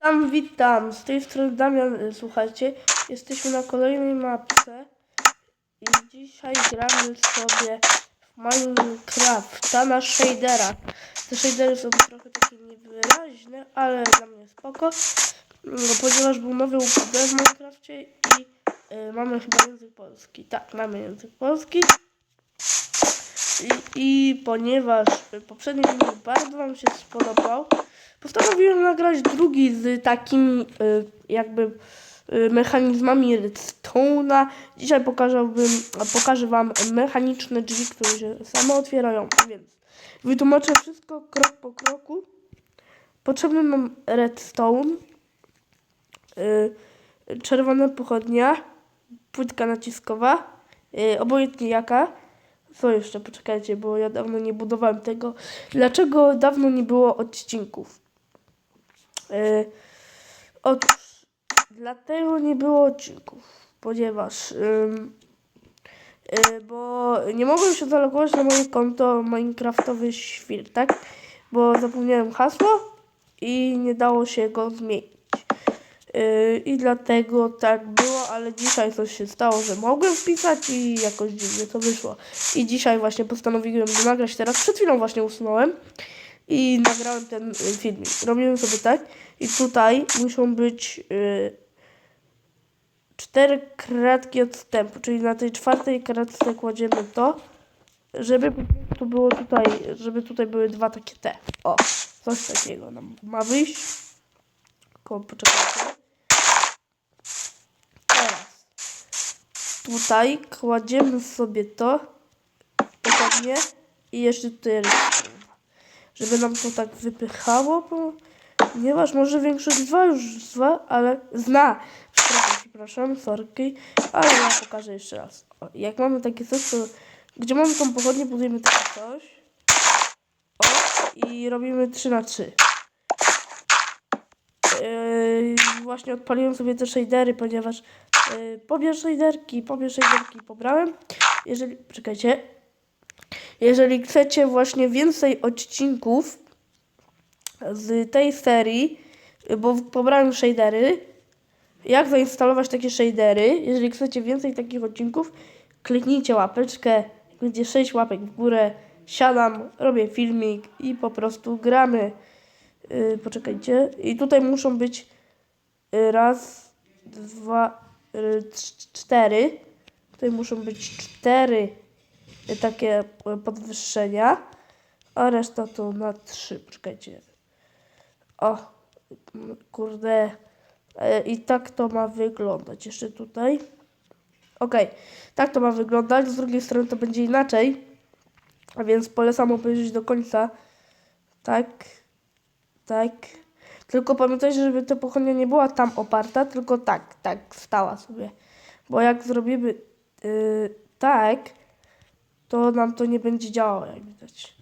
Witam, witam. Z tej strony Damian. Y, Słuchajcie, jesteśmy na kolejnej mapce i dzisiaj gramy sobie w Minecrafta na shaderach. Te shadery są trochę takie niewyraźne, ale dla mnie spoko, no, ponieważ był nowy UPD w Minecrafcie i y, mamy chyba język polski. Tak, mamy język polski. I, I ponieważ poprzedni film bardzo Wam się spodobał, postanowiłem nagrać drugi z takimi y, jakby y, mechanizmami redstone'a. Dzisiaj pokażałbym, pokażę Wam mechaniczne drzwi, które się same otwierają, więc wytłumaczę wszystko krok po kroku. Potrzebny nam redstone, y, czerwona pochodnia, płytka naciskowa, obojętnie jaka. Co jeszcze? Poczekajcie, bo ja dawno nie budowałem tego. Dlaczego dawno nie było odcinków? Yy, otóż, dlatego nie było odcinków, ponieważ yy, bo nie mogłem się zalogować na moje konto Minecraftowy świr, tak? Bo zapomniałem hasło i nie dało się go zmienić. Yy, I dlatego tak było, ale dzisiaj coś się stało, że mogłem wpisać i jakoś dziwnie to wyszło. I dzisiaj właśnie postanowiłem nagrać teraz. Przed chwilą właśnie usunąłem i nagrałem ten y, filmik. Robimy sobie tak i tutaj muszą być yy, cztery kratki odstępu, czyli na tej czwartej kratce kładziemy to, żeby po było tutaj, żeby tutaj były dwa takie T. O, coś takiego nam ma wyjść. Tylko poczekajcie. Teraz tutaj kładziemy sobie to i jeszcze tutaj. Żeby nam to tak wypychało, bo ponieważ może większość z już zna, ale zna. Przepraszam, przepraszam, sorki, ale ja pokażę jeszcze raz. O, jak mamy takie coś, to gdzie mamy tą pochodnię, budujemy takie coś. O, i robimy 3 na 3 Yy, właśnie odpaliłem sobie te shadery, ponieważ yy, pobierz shaderki, pobierz shaderki pobrałem. Jeżeli, czekajcie, jeżeli chcecie właśnie więcej odcinków z tej serii, bo pobrałem shadery, jak zainstalować takie shadery, jeżeli chcecie więcej takich odcinków, kliknijcie łapeczkę, będzie 6 łapek w górę, siadam, robię filmik i po prostu gramy. Yy, poczekajcie. I tutaj muszą być yy, raz, dwa, yy, cz- cztery. Tutaj muszą być cztery takie podwyższenia, a reszta to na trzy. Poczekajcie. O, kurde. Yy, I tak to ma wyglądać. Jeszcze tutaj. Okej, tak to ma wyglądać. Z drugiej strony to będzie inaczej. A więc polecam obejrzeć do końca. Tak. Tak. Tylko pamiętajcie, żeby ta pochodnia nie była tam oparta, tylko tak, tak, stała sobie. Bo jak zrobimy yy, tak, to nam to nie będzie działało, jak widać.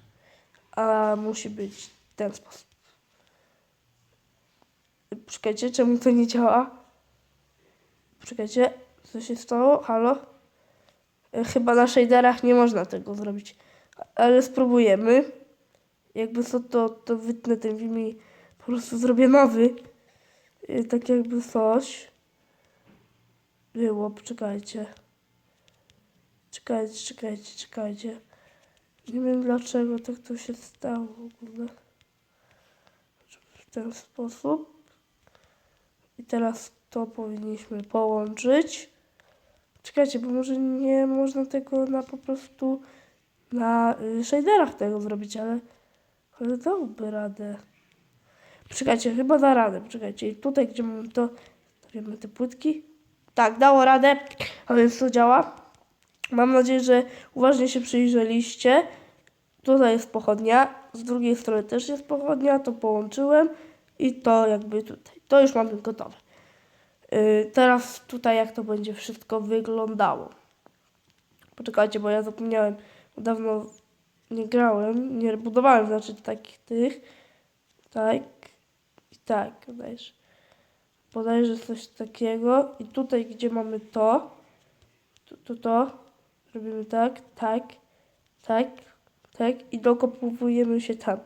A musi być w ten sposób. Czekajcie, czemu to nie działa? Czekajcie, co się stało? Halo? E, Chyba na shaderach nie można tego zrobić. Ale spróbujemy. Jakby co, to, to wytnę ten film i po prostu zrobię nowy. E, Tak jakby coś było. Poczekajcie. Czekajcie, czekajcie, czekajcie. Nie wiem dlaczego tak to się stało w ogóle. W ten sposób. I teraz to powinniśmy połączyć. Czekajcie, bo może nie można tego na po prostu na y, shaderach tego zrobić, ale, ale dałby radę. Czekajcie, chyba da radę. Poczekajcie, i tutaj gdzie mamy to, stawiamy te płytki. Tak, dało radę, a więc to działa. Mam nadzieję, że uważnie się przyjrzeliście. Tutaj jest pochodnia, z drugiej strony też jest pochodnia, to połączyłem i to jakby tutaj. To już mamy gotowe. Yy, teraz tutaj jak to będzie wszystko wyglądało. Poczekajcie, bo ja zapomniałem, dawno nie grałem, nie budowałem znaczy takich tych. Tak i tak, bodajże. Bodajże coś takiego. I tutaj, gdzie mamy to, to, to, to robimy tak, tak, tak, tak i dokopujemy się tam.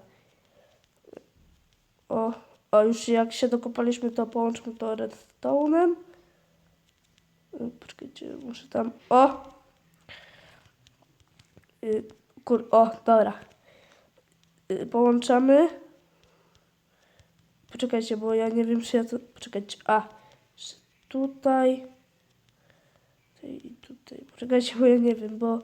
O, O, już jak się dokopaliśmy, to połączmy to redstone'em. Y, Poczekajcie, muszę tam... O! Y, Kur... O, dobra. Y, Połączamy. Poczekajcie, bo ja nie wiem, czy ja to... Poczekajcie, a. Tutaj. Tutaj. Poczekajcie, bo ja nie wiem, bo...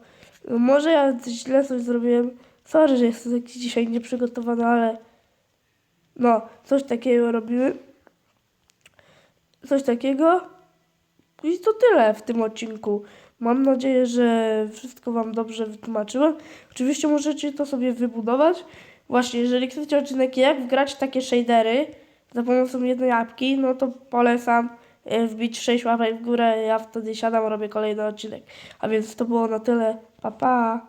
Może ja źle coś zrobiłem. Sorry, że jestem dzisiaj nieprzygotowany, ale... No, coś takiego robimy. Coś takiego. I to tyle w tym odcinku. Mam nadzieję, że wszystko Wam dobrze wytłumaczyłem. Oczywiście możecie to sobie wybudować. Właśnie, jeżeli chcecie odcinek jak wgrać takie shadery za pomocą jednej apki, no to polecam wbić 6 łapek w górę. Ja wtedy siadam, robię kolejny odcinek. A więc to było na tyle. Pa, pa!